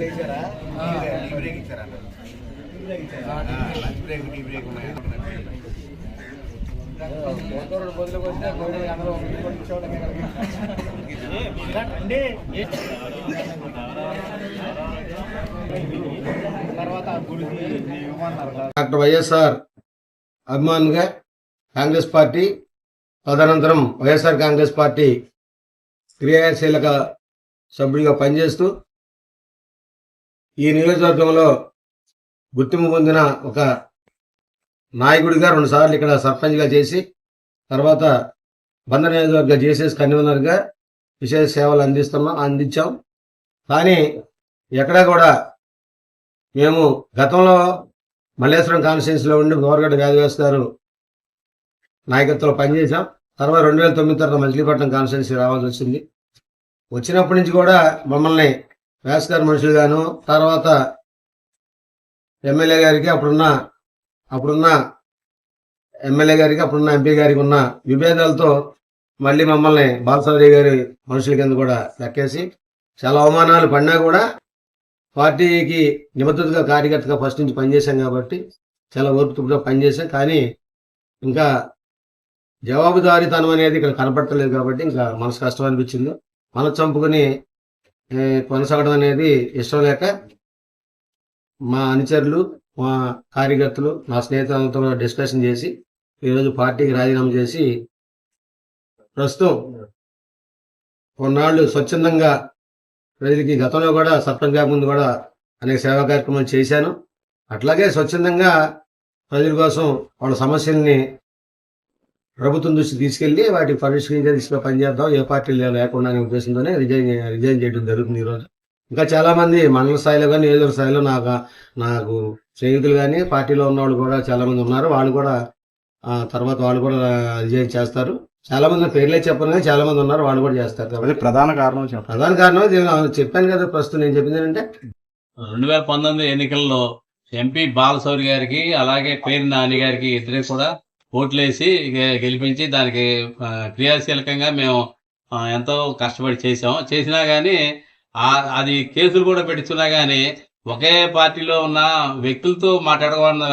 లేచారా break ఇచ్చారా? Break break ఉన్నాయి doctor YSR అభిమానిగా కాంగ్రెస్ పార్టీ తదనంతరం వైఎస్ఆర్ కాంగ్రెస్ పార్టీ క్రియాశీలక సభ్యుడిగా పనిచేస్తూ ఈ నియోజకవర్గంలో గుర్తింపు పొందిన ఒక నాయకుడిగా రెండుసార్లు ఇక్కడ సర్పంచ్గా చేసి తర్వాత బంద నియోజకవర్గ జేసీఎస్ కన్వీనర్గా విశేష సేవలు అందిస్తున్నాం అందించాం. కానీ ఎక్కడా కూడా మేము గతంలో మల్లేశ్వరం కాన్స్టిట్యూన్సీలో ఉండి గోరగడ్డ వ్యాధివేశ గారు నాయకత్వంలో పనిచేశాం. తర్వాత రెండు వేల తొమ్మిది తర్వాత మచిలీపట్నం కాన్స్టిట్యున్సీ రావాల్సి వచ్చింది. వచ్చినప్పటి నుంచి కూడా మమ్మల్ని వ్యాస్ గారి మనుషులుగాను తర్వాత ఎమ్మెల్యే గారికి అప్పుడున్న అప్పుడున్న ఎమ్మెల్యే గారికి అప్పుడున్న ఎంపీ గారికి ఉన్న విభేదాలతో మళ్ళీ మమ్మల్ని బాలసౌరి గారి మనుషుల కింద కూడా లెక్కేసి చాలా అవమానాలు పడినా కూడా పార్టీకి నిబద్ధతగా కార్యకర్తగా ఫస్ట్ నుంచి పనిచేశాం కాబట్టి చాలా ఓర్పుగా పనిచేశాం. కానీ ఇంకా జవాబుదారీతనం అనేది ఇక్కడ కనపడతలేదు కాబట్టి ఇంకా మనసు కష్టం అనిపించింది. మనసు చంపుకొని కొనసాగడం అనేది ఇష్టం లేక మా అనుచరులు మా కార్యకర్తలు మా స్నేహితులతో డిస్కషన్ చేసి ఈరోజు పార్టీకి రాజీనామా చేసి ప్రస్తుతం కొన్నాళ్ళు స్వచ్ఛందంగా ప్రజలకి గతంలో కూడా సర్పంచ్ ముందు కూడా అనేక సేవా కార్యక్రమాలు చేశాను. అట్లాగే స్వచ్ఛందంగా ప్రజల కోసం వాళ్ళ సమస్యల్ని ప్రభుత్వం దృష్టి తీసుకెళ్ళి వాటి పరిష్కరించే దిశగా పనిచేద్దాం ఏ పార్టీ లేకుండా అనే ఉద్దేశంతోనే రిజైన్ రిజైన్ చేయడం జరుగుతుంది ఈరోజు. ఇంకా చాలా మంది మండల స్థాయిలో కానీ నియోజకవర్గ స్థాయిలో నాకు నాకు స్నేహితులు కానీ పార్టీలో ఉన్న వాళ్ళు కూడా చాలా మంది ఉన్నారు. వాళ్ళు కూడా తర్వాత వాళ్ళు కూడా రిజైన్ చేస్తారు. చాలా మంది పేర్లే చెప్పను కానీ చాలా మంది ఉన్నారు. వాళ్ళు కూడా చేస్తారు అది కాబట్టి. ప్రధాన కారణం ప్రధాన కారణం చెప్పాను కదా ప్రస్తుతం నేను చెప్పింది ఏంటంటే రెండు వేల పంతొమ్మిది ఎన్నికల్లో ఎంపీ బాలశౌరి గారికి అలాగే పేరు నాని గారికి ఇద్దరికి కూడా ఓట్లేసి గెలిపించి దానికి క్రియాశీలకంగా మేము ఎంతో కష్టపడి చేసాం చేసినా కానీ అది కేసులు కూడా పెట్టుకున్నా కానీ ఒకే పార్టీలో ఉన్న వ్యక్తులతో మాట్లాడకుండా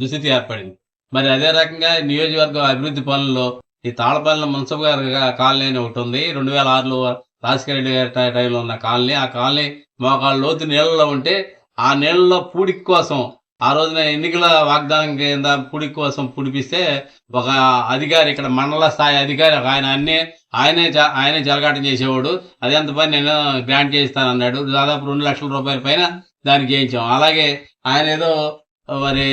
దుస్థితి ఏర్పడింది. మరి అదే రకంగా నియోజకవర్గం అభివృద్ధి పనుల్లో ఈ తాళపల్లి మున్సబ్ గారి కాలనీ అని ఒకటి ఉంది రెండు వేల ఆరులో రాజశేఖర రెడ్డి గారి టైంలో ఉన్న కాలనీ. ఆ కాలనీ మోకాళ్ళ లోతు నీళ్ళలో ఉంటే ఆ నీళ్ళలో పూడికి కోసం ఆ రోజున ఎన్నికల వాగ్దానం కింద పుడి కోసం పుడిపిస్తే ఒక అధికారి ఇక్కడ మండల స్థాయి అధికారి ఒక ఆయన అన్ని ఆయనే ఆయనే జలగాటం చేసేవాడు. అది ఎంత పని నేను గ్రాంట్ చేస్తాను అన్నాడు దాదాపు రెండు లక్షల రూపాయల పైన దానికి చేయించాం. అలాగే ఆయన ఏదో మరి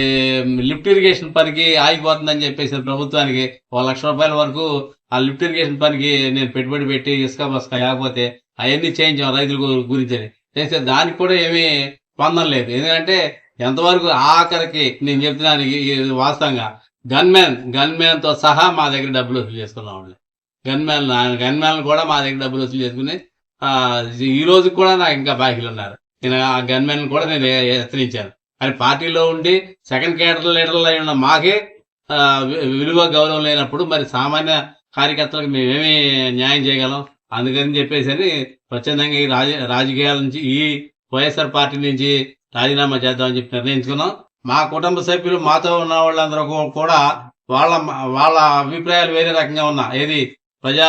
లిఫ్ట్ ఇరిగేషన్ పనికి ఆగిపోతుందని చెప్పేసి ప్రభుత్వానికి ఒక లక్ష రూపాయల వరకు ఆ లిఫ్ట్ ఇరిగేషన్ పనికి నేను పెట్టుబడి పెట్టి ఇసుక బస్క లేకపోతే అవన్నీ చేయించాం రైతుల గురించి. చేస్తే దానికి కూడా ఏమీ పొందం లేదు. ఎందుకంటే ఎంతవరకు ఆఖరికి నేను చెప్తున్నాను వాస్తవంగా గన్మ్యాన్ గన్మ్యాన్తో సహా మా దగ్గర డబ్బులు వసూలు చేసుకున్నాం వాళ్ళు గన్మ్యాన్ గన్మ్యాన్ కూడా మా దగ్గర డబ్బులు వసూలు చేసుకుని ఈ రోజు కూడా నాకు ఇంకా బాకీలు ఉన్నారు. నేను ఆ గన్మ్యాన్ కూడా నేను హెచ్చరించాను కానీ పార్టీలో ఉండి సెకండ్ క్యాడర్ లీడర్లు అయి ఉన్న మాకే వి- విలువ గౌరవం లేనప్పుడు మరి సామాన్య కార్యకర్తలకు మేమేమి న్యాయం చేయగలం? అందుకని చెప్పేసి అని స్వచ్ఛందంగా ఈ రాజ రాజకీయాల నుంచి ఈ వైఎస్ఆర్ పార్టీ నుంచి రాజీనామా చేద్దామని చెప్పి నిర్ణయించుకున్నాం. మా కుటుంబ సభ్యులు మాతో ఉన్న వాళ్ళందరూ కూడా వాళ్ళ వాళ్ళ అభిప్రాయాలు వేరే రకంగా ఉన్నా ఏది? ప్రజా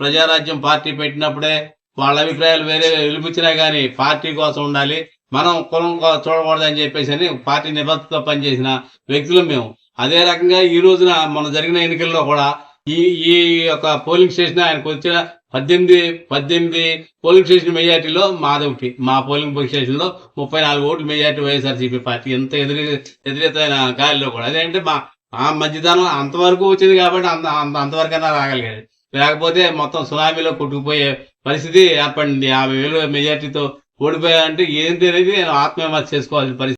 ప్రజారాజ్యం పార్టీ పెట్టినప్పుడే వాళ్ళ అభిప్రాయాలు వేరే వినిపించినా కానీ పార్టీ కోసం ఉండాలి. మనం కులం చూడకూడదు చూడకూడదని చెప్పేసి అని పార్టీ నిబద్ధతతో పనిచేసిన వ్యక్తులు మేము. అదే రకంగా ఈ రోజున మన జరిగిన ఎన్నికల్లో కూడా ఈ ఈ యొక్క పోలింగ్ స్టేషన్ ఆయనకు వచ్చిన పద్దెనిమిది పద్దెనిమిది పోలింగ్ స్టేషన్ మెజార్టీలో మాదొకటి మా పోలింగ్ స్టేషన్లో ముప్పై నాలుగు ఓట్లు మెజార్టీ వైఎస్ఆర్సీపీ పార్టీ. ఎంత ఎదురు ఎదురెత్తైన గాలిలో కూడా. అదేంటే మా ఆ మధ్యదానం అంతవరకు వచ్చింది కాబట్టి అంత అంత అంతవరకైనా రాగలిగాడు లేకపోతే మొత్తం సునామీలో కొట్టుకుపోయే పరిస్థితి ఏర్పడింది. యాభై వేలు మెజార్టీతో ఓడిపోయాయంటే ఏంటి అనేది నేను ఆత్మవిమర్శ చేసుకోవాల్సిన పరిస్థితి.